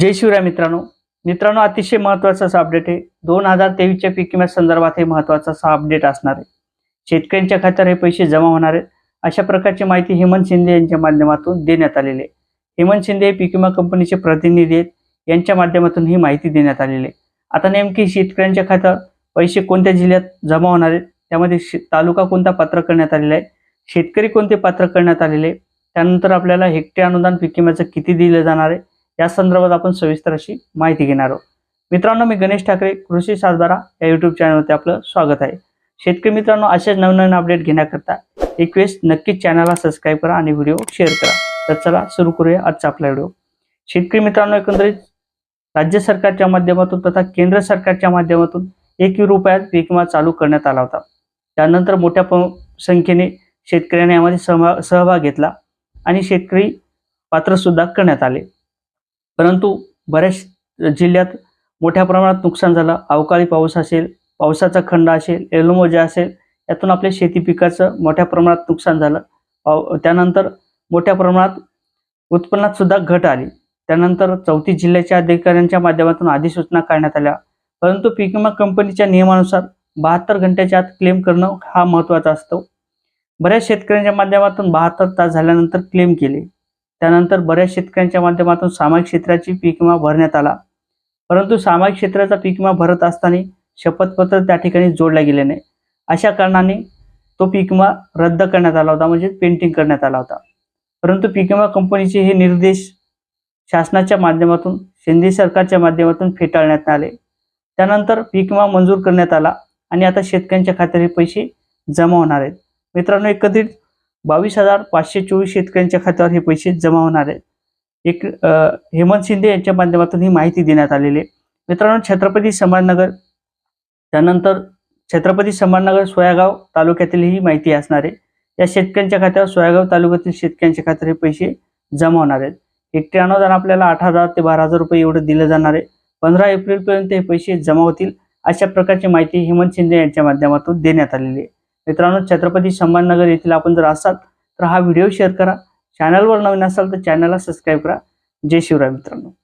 जय शिवराय मित्रांनो. मित्रांनो अतिशय महत्त्वाचा असा अपडेट आहे. दोन हजार तेवीसच्या पीक विम्या संदर्भात हे महत्त्वाचा असा अपडेट असणार आहे. शेतकऱ्यांच्या खात्यावर हे पैसे जमा होणार आहेत. अशा प्रकारची माहिती हेमंत शिंदे यांच्या माध्यमातून देण्यात आलेली आहे. हेमंत शिंदे हे पीक विमा कंपनीचे प्रतिनिधी आहेत. यांच्या माध्यमातून ही माहिती देण्यात आलेली आहे. आता नेमकी शेतकऱ्यांच्या खात्यावर पैसे कोणत्या जिल्ह्यात जमा होणार आहेत? त्यामध्ये शे- तालुका कोणता पात्र करण्यात आलेला आहे? शेतकरी कोणते पात्र करण्यात आलेले आहे? त्यानंतर आपल्याला हेक्टे अनुदान पीक विम्याचं किती दिलं जाणार आहे? या संदर्भात आपण सविस्तर अशी माहिती घेणार आहोत. मित्रांनो मी गणेश ठाकरे कृषी सातबारा या युट्यूब चॅनलवरती आपलं स्वागत आहे. शेतकरी मित्रांनो असेच नवनवीन अपडेट घेण्याकरता रिक्वेस्ट नक्कीच चॅनलला सबस्क्राईब करा आणि व्हिडिओ शेअर करा. तर चला सुरू करूया आजचा आपला व्हिडिओ शेतकरी मित्रांनो एकंदरीत राज्य सरकारच्या माध्यमातून तथा केंद्र सरकारच्या माध्यमातून एक रुपयात पीक विमा चालू करण्यात आला होता. त्यानंतर मोठ्या प- संख्येने शेतकऱ्यांनी यामध्ये सहभाग सहभाग घेतला आणि शेतकरी पात्र सुद्धा करण्यात आले. परंतु बऱ्याच जिल्ह्यात मोठ्या प्रमाणात नुकसान झालं. अवकाळी पाऊस असेल पावसाचा खंड असेल एलोमोजा असेल यातून आपल्या शेती पिकाचं मोठ्या प्रमाणात नुकसान झालं. पाव त्यानंतर मोठ्या प्रमाणात उत्पन्नात सुद्धा घट आली. त्यानंतर चौथी जिल्ह्याच्या अधिकाऱ्यांच्या माध्यमातून अधिसूचना काढण्यात आल्या. परंतु पीक विमा कंपनीच्या नियमानुसार बहात्तर घंट्याच्या आत क्लेम करणं हा महत्त्वाचा असतो. बऱ्याच शेतकऱ्यांच्या माध्यमातून बहात्तर तास झाल्यानंतर क्लेम केले. त्यानंतर बऱ्याच शेतकऱ्यांच्या माध्यमातून सामाजिक क्षेत्राची पीक विमा भरण्यात आला. परंतु सामाजिक क्षेत्राचा पीक विमा भरत असताना शपथपत्र त्या ठिकाणी जोडल्या गेले नाही अशा कारणाने तो पीक विमा रद्द करण्यात आला होता म्हणजे पेंटिंग करण्यात आला होता. परंतु पीक विमा कंपनीचे हे निर्देश शासनाच्या माध्यमातून शिंदे सरकारच्या माध्यमातून फेटाळण्यात आले. त्यानंतर पीक विमा मंजूर करण्यात आला आणि आता शेतकऱ्यांच्या खात्यात हे पैसे जमा होणार आहेत. मित्रांनो एकत्रित बावीस हजार पाचशे चोवीस शेतकऱ्यांच्या खात्यावर हे पैसे जमा होणार आहेत. एक हेमंत शिंदे यांच्या माध्यमातून ही माहिती देण्यात आलेली आहे. मित्रांनो छत्रपती संभाजीनगर त्यानंतर छत्रपती संभाजीनगर सोयागाव तालुक्यातील ही माहिती असणार आहे. या शेतकऱ्यांच्या खात्यावर सोयागाव तालुक्यातील शेतकऱ्यांच्या खात्यावर हे पैसे जमा होणार आहेत. एकटे अनुदान आपल्याला आठ हजार ते बारा हजार रुपये एवढं दिलं जाणार आहे. पंधरा एप्रिलपर्यंत हे पैसे जमा होतील अशा प्रकारची माहिती हेमंत शिंदे यांच्या माध्यमातून देण्यात आलेली आहे. मित्रांनो छत्रपती संभाजीनगर येथील आपण जर असाल तर हा व्हिडिओ शेअर करा. चॅनलवर नवीन असाल तर चॅनलला सबस्क्राईब करा. जय शिवराय मित्रांनो.